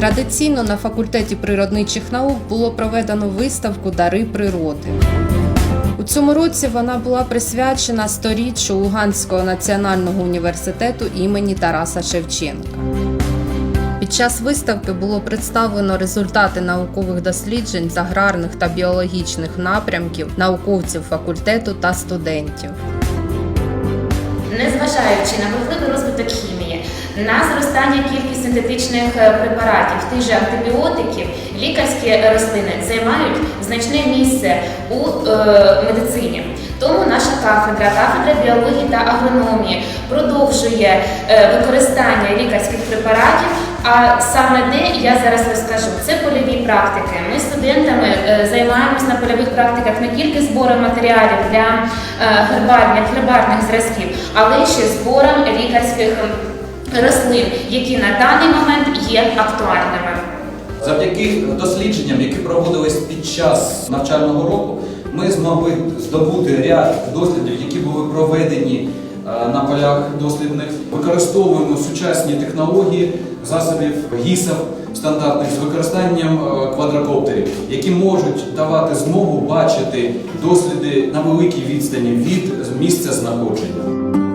Традиційно на факультеті природничих наук було проведено виставку Дари природи. У цьому році вона була присвячена сторіччю Луганського національного університету імені Тараса Шевченка. Під час виставки було представлено результати наукових досліджень з аграрних та біологічних напрямків науковців факультету та студентів. Незважаючи на бурхливий розвиток хімії, на зростання кількість синтетичних е, препаратів, тих же антибіотиків, лікарські рослини займають значне місце у е, медицині. Тому наша кафедра, кафедра біології та агрономії продовжує е, використання лікарських препаратів. А саме де я зараз розкажу, це польові практики. Ми студентами е, займаємось на польових практиках не тільки збором матеріалів для е, гербарних, гербарних зразків, але ще збором лікарських рослин, які на даний момент є актуальними. Завдяки дослідженням, які проводились під час навчального року, ми змогли здобути ряд дослідів, які були проведені е, на полях дослідних. Використовуємо сучасні технології засобів ГІСів стандартних з використанням е, квадрокоптерів, які можуть давати змогу бачити досліди на великій відстані від місця знаходження.